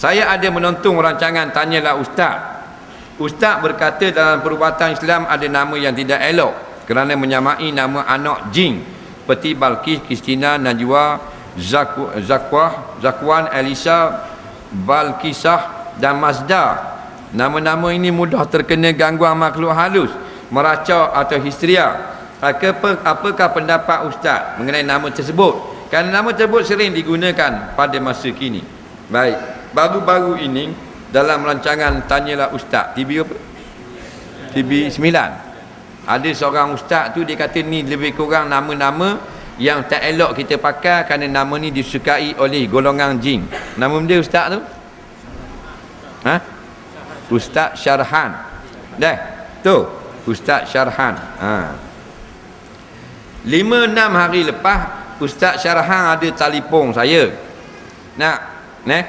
Saya ada menonton rancangan Tanyalah Ustaz. Ustaz berkata dalam perubatan Islam ada nama yang tidak elok kerana menyamai nama anak jin seperti Balkis, Kristina, Najwa, Zaku, Zakwah, Zakwan, Elisa, Balkisah dan Mazda. Nama-nama ini mudah terkena gangguan makhluk halus, meracau atau histeria. Apakah, apakah pendapat Ustaz mengenai nama tersebut? Kerana nama tersebut sering digunakan pada masa kini. Baik, baru-baru ini dalam rancangan Tanyalah Ustaz, TV apa? TV 9 ada seorang ustaz tu dia kata ni lebih kurang nama-nama yang tak elok kita pakai kerana nama ni disukai oleh golongan jin. Nama dia ustaz tu? Ha? Ustaz syarhan. Dah. Tu ustaz syarhan. Ha. 5 6 hari lepas ustaz syarhan ada telefon saya. Nak neh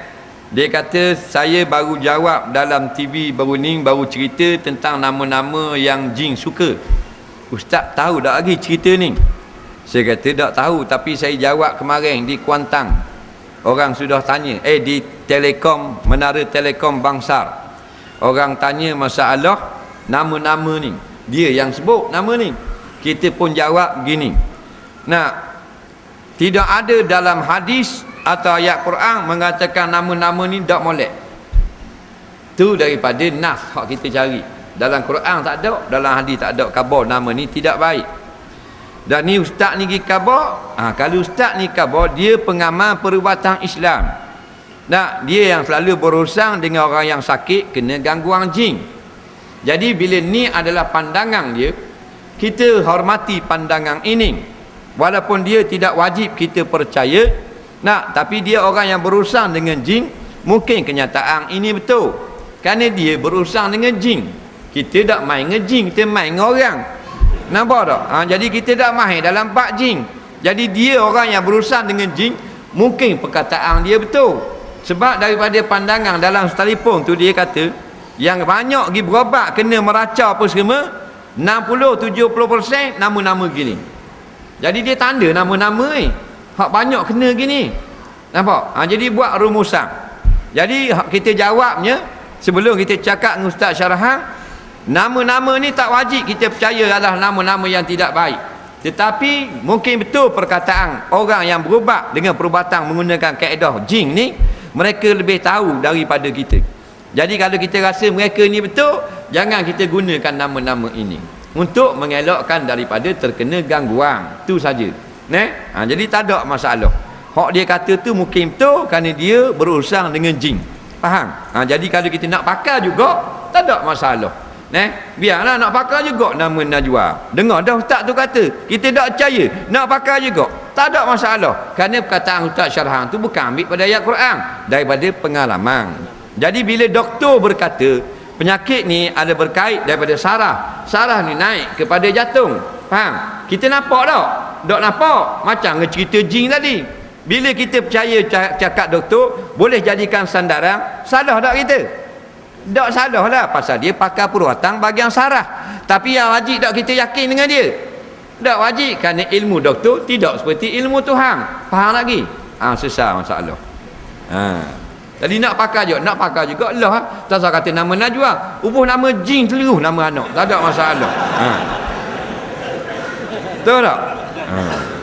dia kata saya baru jawab dalam TV baru ni baru cerita tentang nama-nama yang jin suka. Ustaz tahu tak lagi cerita ni? Saya kata tak tahu tapi saya jawab kemarin di Kuantang. Orang sudah tanya, eh di Telekom, Menara Telekom Bangsar. Orang tanya masalah nama-nama ni. Dia yang sebut nama ni. Kita pun jawab gini. Nah, tidak ada dalam hadis atau ayat Quran mengatakan nama-nama ni tak molek. Tu daripada nas hak kita cari. Dalam Quran tak ada dalam hadis tak ada khabar nama ni tidak baik. Dan ni ustaz ni pergi khabar ha, kalau ustaz ni khabar dia pengamal perubatan Islam. Nah, dia yang selalu berurusan dengan orang yang sakit kena gangguan jin. Jadi bila ni adalah pandangan dia kita hormati pandangan ini. Walaupun dia tidak wajib kita percaya nak, tapi dia orang yang berurusan dengan jin, mungkin kenyataan ini betul. Kerana dia berurusan dengan jin. Kita tak main dengan jin, kita main dengan orang. Nampak tak? Ha, jadi kita tak main dalam bak jin. Jadi dia orang yang berurusan dengan jin, mungkin perkataan dia betul. Sebab daripada pandangan dalam telefon tu dia kata, yang banyak pergi berobat kena meracau apa semua, 60-70% nama-nama gini. Jadi dia tanda nama-nama ni. Eh. Hak banyak kena gini. Nampak? Ha, jadi buat rumusan. Jadi kita jawabnya sebelum kita cakap dengan Ustaz Syarahan, nama-nama ni tak wajib kita percaya adalah nama-nama yang tidak baik. Tetapi mungkin betul perkataan orang yang berubat dengan perubatan menggunakan kaedah jin ni, mereka lebih tahu daripada kita. Jadi kalau kita rasa mereka ni betul, jangan kita gunakan nama-nama ini untuk mengelakkan daripada terkena gangguan. Itu saja. Ne? Ha, jadi tak ada masalah. Hak dia kata tu mungkin betul kerana dia berurusan dengan jin. Faham? Ha, jadi kalau kita nak pakai juga, tak ada masalah. Ne? Biarlah nak pakai juga nama Najwa. Dengar dah ustaz tu kata, kita tak percaya, nak pakai juga. Tak ada masalah. Kerana perkataan Ustaz Syarhan tu bukan ambil pada ayat Quran. Daripada pengalaman. Jadi bila doktor berkata, penyakit ni ada berkait daripada sarah. Sarah ni naik kepada jantung. Faham? Kita nampak tak? Tak nampak. Macam cerita jin tadi. Bila kita percaya cakap doktor, boleh jadikan sandaran, salah tak kita? Tak salah lah. Pasal dia pakai perubatan bagian sarah. Tapi yang wajib tak kita yakin dengan dia? Tak wajib. Kerana ilmu doktor tidak seperti ilmu Tuhan. Faham lagi? Ah ha, susah masalah. Ha. Jadi nak pakai juga, nak pakai juga. Ha? Tak kata nama Najwa. Ubuh nama jin seluruh nama anak. Tak ada masalah. Ha. Betul tak? 嗯。